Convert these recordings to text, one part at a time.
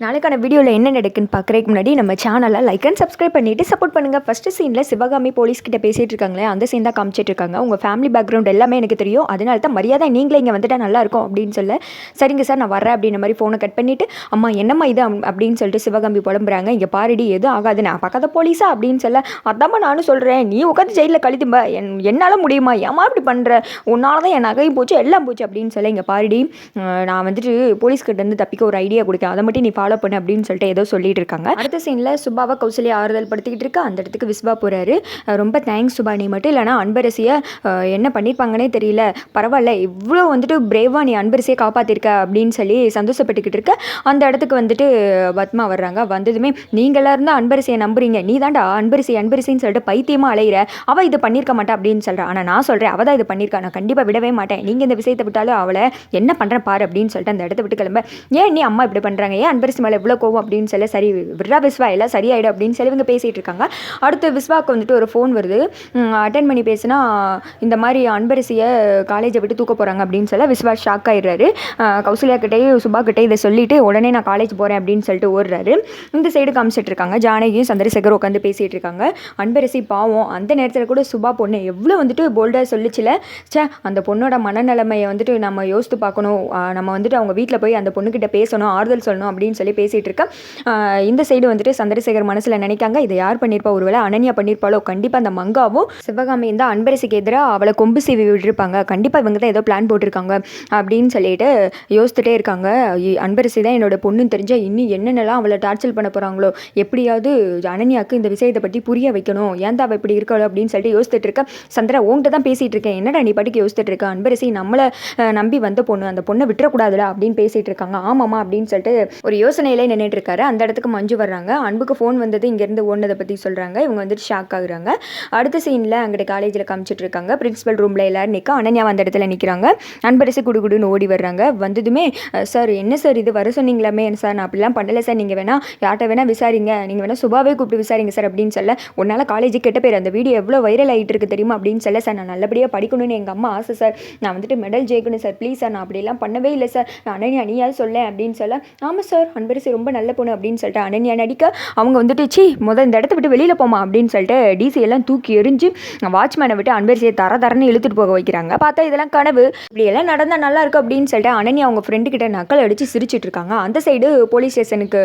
நாளைக்கான வீடியோவில் என்ன நடக்குன்னு பார்க்குறதுக்கு முன்னாடி நம்ம சேனலை லைக் அண்ட் சப்ஸ்கிரைப் பண்ணிட்டு சப்போர்ட் பண்ணுங்கள் ஃபஸ்ட்டு சீனில் சிவகாமி போலீஸ் கிட்ட பேசிகிட்டு இருக்காங்களே அந்த சீன் தான் காமிச்சிட்டு இருக்காங்க. உங்கள் ஃபேமிலி பேக்ரவுண்ட் எல்லாமே எனக்கு தெரியும். அதனால தான் மரியாதை நீங்களே இங்கே வந்துட்டால் நல்லாயிருக்கும் அப்படின்னு சொல்ல சரிங்க சார் நான் வரேன் அப்படின்ற மாதிரி ஃபோனை கட் பண்ணிவிட்டு அம்மா என்னம்மா இது அம்- அப்படின்னு சொல்லிட்டு சிவகாமி புலம்புறாங்க. இங்கே பாரடி எதுவும் ஆகாது. நான் பக்கத்து போலீஸா அப்படின்னு சொல்ல அதாம்மா நானும் சொல்கிறேன் நீ உட்காந்து ஜெயிலில் கழித்தும்ப. என் என்னால் முடியுமா? ஏமா இப்படி பண்ணுற உன்னால தான் என் நகையும் போச்சு எல்லாம் போச்சு அப்படின்னு சொல்ல இங்கே பாரடி நான் வந்துட்டு போலீஸ்கிட்ட இருந்து தப்பிக்க ஒரு ஐடியா கொடுக்கேன் அதை மட்டும் நீ ஃபாலோ பண்ணு அப்படின்னு சொல்லிட்டு ஏதோ சொல்லிட்டு இருக்காங்க. அடுத்த சீனில் சுபாவை கௌசல்யா ஆறுதல் படுத்திக்கிட்டு இருக்கா. அந்த இடத்துக்கு விஸ்வா போகிறாரு ரொம்ப தேங்க்ஸ் சுபா நீ மட்டும் இல்லைனா அன்பரசியை என்ன பண்ணியிருப்பாங்கன்னே தெரியல. பரவாயில்ல இவ்வளோ வந்துட்டு பிரேவாக நீ அன்பரசியை காப்பாற்றிருக்க அப்படின்னு சொல்லி சந்தோஷப்பட்டுக்கிட்டு இருக்க. அந்த இடத்துக்கு வந்துட்டு பத்மா வர்றாங்க. வந்ததுமே நீங்களாக இருந்தால் அன்பரசியை நம்புறீங்க. நீ தாண்டா அன்பரசி அன்பரிசின்னு சொல்லிட்டு பைத்தியமாக அலையிற. அவள் இது பண்ணியிருக்க மாட்டா அப்படின்னு சொல்கிறா ஆனால் நான் சொல்கிறேன் அவள் தான் இது பண்ணியிருக்கா நான் கண்டிப்பாக விடவே மாட்டேன். நீங்கள் இந்த விஷயத்தை விட்டாலும் அவளை என்ன பண்ணுறேன் பாரு அப்படின்னு சொல்லிட்டு அந்த இடத்த விட்டு கிளம்ப. ஏன் நீ அம்மா இப்படி பண்ணுறாங்க ஏன் அன்பரசி மேலே எவ்வளோ கோவம் அப்படின்னு சொல்லி சரி விட்றா விஸ்வா எல்லாம் சரியாயிடும் அப்படின்னு சொல்லி இவங்க பேசிகிட்டு இருக்காங்க. அடுத்து விஸ்வாக்கு வந்துட்டு ஒரு ஃபோன் வருது. அட்டன் பண்ணி பேசினா இந்த மாதிரி அன்பரசியை காலேஜை விட்டு தூக்க போகிறாங்க அப்படின்னு சொல்ல விஸ்வா ஷாக் ஆயிடுறாரு. அஹ் கௌசல்யா கிட்டேயும் சுபா கிட்டே இதை சொல்லிவிட்டு உடனே நான் காலேஜ் போகிறேன் அப்படின்னு சொல்லிட்டு ஓடுறாரு. இந்த சைடு காமிச்சிட்டு இருக்காங்க. ஜானகியும் சந்திரசேகர் உட்காந்து பேசிகிட்டு இருக்காங்க. அன்பரசி பாவம் அந்த நேரத்தில் கூட சுபா பொண்ணு எவ்வளோ வந்துட்டு போல்டாக சொல்லிச்சில. ச்சே அந்த பொண்ணோட மனநிலைமையை வந்துட்டு நம்ம யோசித்து பார்க்கணும். நம்ம வந்துட்டு அவங்க வீட்டில் போய் அந்த பொண்ணுக்கிட்ட பேசணும் ஆறுதல் சொல்லணும் அப்படின்னு சொல்லி பேசிகிட்டு இருக்கேன் இந்த சைடு வந்துட்டு சந்திரசேகர் மனசில் நினைக்காங்க. இதை யார் பண்ணியிருப்பா ஒருவேளை அனன்யா பண்ணியிருப்பாளோ கண்டிப்பாக அந்த மங்காவும் சிவகாமியும் தான் அன்பரசிக்கு எதிராக அவளை கொம்பு சீவி விட்டுருப்பாங்க. கண்டிப்பாக இவங்க தான் ஏதோ பிளான் போட்டிருக்காங்க அப்படின்னு சொல்லிட்டு யோசித்துட்டே இருக்காங்க. அன்பரசி தான் என்னோட பொண்ணுன்னு தெரிஞ்சால் இன்னும் என்னென்னலாம் அவளை டார்ச்சர் பண்ண போகிறாங்களோ எப்படியாவது அனன்யாவுக்கு இந்த விஷயத்தை பற்றி புரிய வைக்கணும். ஏன் தான் அவள் இப்படி இருக்காளோ அப்படின்னு சொல்லிட்டு யோசித்துட்டு இருக்க சந்திரா உங்கள்கிட்ட தான் பேசிகிட்டு இருக்கேன். என்னடா நீ பாட்டுக்கு யோசித்துட்டு இருக்க? அன்பரசி நம்மளை நம்பி வந்த பொண்ணு. அந்த பொண்ணை விட்டுறக்கூடாதுடா அப்படின்னு பேசிகிட்டு இருக்காங்க. ஆமாம்மா அப்படின்னு சொல்லிட்டு ஒரு யோசனையிலே நின்றுட்டு இருக்காரு அந்த இடத்துக்கு மஞ்சு வர்றாங்க. அன்புக்கு ஃபோன் வந்தது இங்கேருந்து ஓடினதை பற்றி சொல்கிறாங்க இவங்க வந்துட்டு ஷாக் ஆகுறாங்க. அடுத்த சீனில் அங்கிட்ட காலேஜில் காமிச்சிட்டு இருக்காங்க பிரின்ஸிபல் ரூமில் எல்லாரும் நிற்க அனன்யா அந்த இடத்துல நிற்கிறாங்க அன்பரசு குடுகுடுன்னு ஓடி வர்றாங்க. வந்ததுமே சார் என்ன சார் இது? வர சொன்னீங்களாமே சார் நான் அப்படிலாம் பண்ணலை சார் நீங்கள் வேணால் யார்கிட்ட வேணால் விசாரிங்க. நீங்கள் வேணால் சுபாவே கூப்பிட்டு விசாரிங்க சார் அப்படின்னு சொல்ல உன்னால் காலேஜ் கெட்ட பேர். அந்த வீடியோ எவ்வளோ வைரல் ஆகிட்டு இருக்கு தெரியுமா? அப்படின்னு சொல்ல சார் நான் நல்லபடியாக படிக்கணும்னு எங்கள் அம்மா ஆசை சார் நான் வந்துட்டு மெடல் ஜெயிக்கணும் சார் ப்ளீஸ் சார் நான் அப்படிலாம் பண்ணவே இல்லை சார் அனன்யா நீயாவது சொல்ல அப்படின்னு சொல்ல ஆமாம் சார் அன்பரசி ரொம்ப நல்ல பொண்ணு அப்படின்னு சொல்லிட்டு அனன்யா நடிக்க அவங்க வந்துட்டு சி முத இந்த இடத்த விட்டு வெளியில் போமா அப்படின்னு சொல்லிட்டு டிசி எல்லாம் தூக்கி எரிஞ்சு வாட்ச்மேனை விட்டு அன்பரசியை தர தரன்னு இழுத்துட்டு போக வைக்கிறாங்க. பார்த்தா இதெல்லாம் கனவு. இப்படி எல்லாம் நடந்தால் நல்லா இருக்கும் அப்படின்னு சொல்லிட்டு அனன்யா அவங்க ஃப்ரெண்டு கிட்ட நக்கல் அடித்து சிரிச்சிட்டு இருக்காங்க. அந்த சைடு போலீஸ் ஸ்டேஷனுக்கு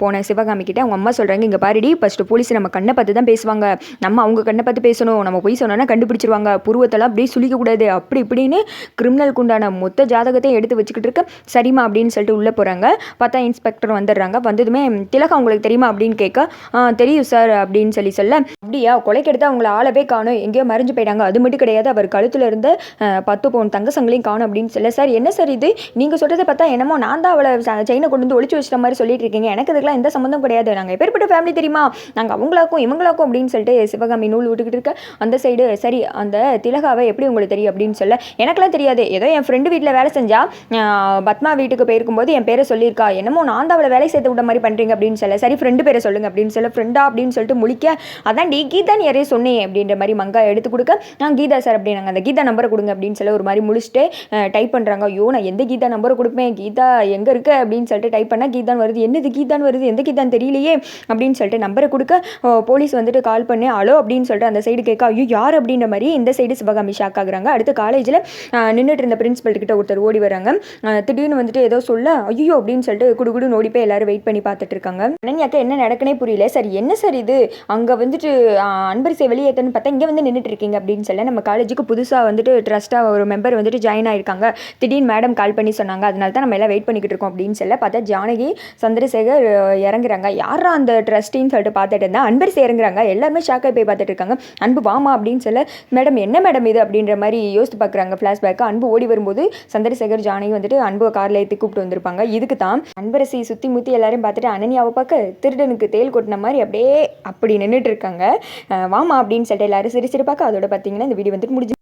போன சிவகாமி கிட்ட அவங்க அம்மா சொல்கிறாங்க இங்கே பாருடி ஃபஸ்ட்டு போலீஸ் நம்ம கண்ணை பார்த்து தான் பேசுவாங்க. நம்ம அவங்க கண்ணை பார்த்து பேசணும். நம்ம போய் சொன்னோன்னா கண்டுபிடிச்சிருவாங்க. புருவத்தெல்லாம் அப்படியே சுளிக்கக்கூடாது. அப்படி இப்படின்னு கிரிமினலுக்கு உண்டான மொத்த ஜாதகத்தையும் எடுத்து வச்சுக்கிட்டு இருக்க. சரிம்மா அப்படின்னு சொல்லிட்டு உள்ளே போகிறாங்க பார்த்தா இன்ஸ்பெக்டர் வந்துடுறாங்க. வந்ததுமே திலகா உங்களுக்கு தெரியுமா? அப்படின்னு கேட்க தெரியும் சார் அப்படின்னு சொல்லி சொல்ல அப்படியா? கொலைக்கெடுத்து அவங்கள ஆளவே காணும். எங்கேயோ மறைஞ்சு போயிட்டாங்க. அது மட்டும் கிடையாது. அவர் கழுத்தில் இருந்த பத்து பவுன் தங்க சங்கிலையும் காணும் அப்படின்னு சொல்ல சார் என்ன சார் இது? நீங்கள் சொல்கிறத பார்த்தா என்னமோ நான் தான் அவளை செயினை கொண்டு வந்து ஒழிச்சு வச்சிட்ட மாதிரி சொல்லிட்டு இருக்கீங்க. எனக்கு இதுக்கெல்லாம் எந்த சம்மந்தம் கிடையாது. நாங்கள் எப்பேற்பட்ட ஃபேமிலி தெரியுமா? நாங்கள் அவங்களாக்கும் இவங்களாக்கும் அப்படின்னு சொல்லிட்டு சிவகாமி நூல் விட்டுக்கிட்டு இருக்க. அந்த சைடு சரி அந்த திலகாவை எப்படி உங்களுக்கு தெரியும்? அப்படின்னு சொல்ல எனக்கெல்லாம் தெரியாது. ஏதோ என் ஃப்ரெண்டு வீட்டில் வேலை செஞ்சா பத்மா வீட்டுக்கு போயிருக்கும்போது என் பேரை சொல்லியிருக்கா. என்னமோ நான் தான் அவளை வேலை சேர்த்து விட மாதிரி பண்ணுறீங்க அப்படின்னு சொல்ல சரி ஃப்ரெண்டு பேரை சொல்லுங்கள் அப்படின்னு சொல்ல ஃப்ரெண்டா அப்படின்னு சொல்லிட்டு முழிக்க அதான் டி கீதா நீ யாரையும் சொன்னேன் அப்படின்ற மாதிரி மங்கா எடுத்து கொடுக்க நான் கீதா சார் அப்படின்னாங்க அந்த கீதா நம்பரை கொடுங்க அப்படின்னு சொல்ல ஒரு மாதிரி முழிச்சிட்டு டைப் பண்ணுறாங்க ஐயோ நான் எந்த கீதா நம்பரை கொடுப்பேன்? கீதா எங்கே இருக்க? அப்படின்னு சொல்லிட்டு டைப் பண்ணால் கீதான் வருது. என்னது கீதான் வருது? எந்த கீதான் தெரியலையே அப்படின்னு சொல்லிட்டு நம்பரை கொடுக்க ஓ, போலீஸ் வந்துட்டு கால் பண்ணி அலோ அப்படின்னு சொல்லிட்டு அந்த சைடு கேட்க ஐயோ யார்? அப்படின்ற மாதிரி இந்த சைடு சிவகாமி ஷாக் ஆகுறாங்க. அடுத்து காலேஜில் நின்றுட்டு இருந்த பிரின்சிபல் கிட்ட ஒருத்தர் ஓடி வராங்க. திடீர்னு வந்துட்டு ஏதோ சொல்ல ஐயோ அப்படின்னு சொல்லிட்டு குடுகுடு ஓடி போய் எல்லாரும் வெயிட் பண்ணி பார்த்துட்டு இருக்காங்க. அனன்யாக்கு என்ன நடக்குனே புரியல. சரி என்ன சார் இது? அங்கே வந்துட்டு அன்பரிசை அன்பரசை வெளியேற்றன்னு பார்த்தா இங்கே வந்து நின்றுட்டு இருக்கீங்க அப்படின்னு சொல்ல நம்ம காலேஜுக்கு புதுசாக வந்துட்டு ட்ரஸ்ட்டாக ஒரு மெம்பர் வந்துட்டு ஜாயின் ஆயிருக்காங்க. திடீர்னு மேடம் கால் பண்ணி சொன்னாங்க. அதனால தான் நம்ம எல்லாம் வெயிட் பண்ணிக்கிட்டு இருக்கோம் அப்படின்னு சொல்ல பார்த்தா ஜானகி சந்திரசேகர் இறங்குறாங்க. யாரா அந்த ட்ரஸ்டின்னு சொல்லிட்டு பார்த்துட்டு இருந்தா அன்பரிசை இறங்குறாங்க. எல்லாருமே ஷாக்காக போய் பார்த்துட்டு இருக்காங்க. அன்பு வாமா அப்படின்னு சொல்ல மேடம் என்ன மேடம் இது? அப்படின்ற மாதிரி யோசித்து பார்க்குறாங்க. ஃப்ளாஷ்பேக்கு அன்பு ஓடி வரும்போது சந்திரசேகர் ஜானகி வந்துட்டு அன்பு காரில் ஏற்றி கூப்பிட்டு வந்திருப்பாங்க. இதுக்கு தான் அன்பு அன்பரசி சுற்றி முற்றி எல்லாரையும் பார்த்துட்டு அனன்யாவை பார்க்க திருடனுக்கு தேல் கொட்டின மாதிரி அப்படியே அப்படி நின்றுட்டு இருக்காங்க. வாமா அப்படின்னு சொல்லிட்டு எல்லாரும் சிரிச்சிட்டு பார்க்க அதோட பார்த்தீங்கன்னா இந்த வீடியோ வந்துட்டு முடிஞ்சு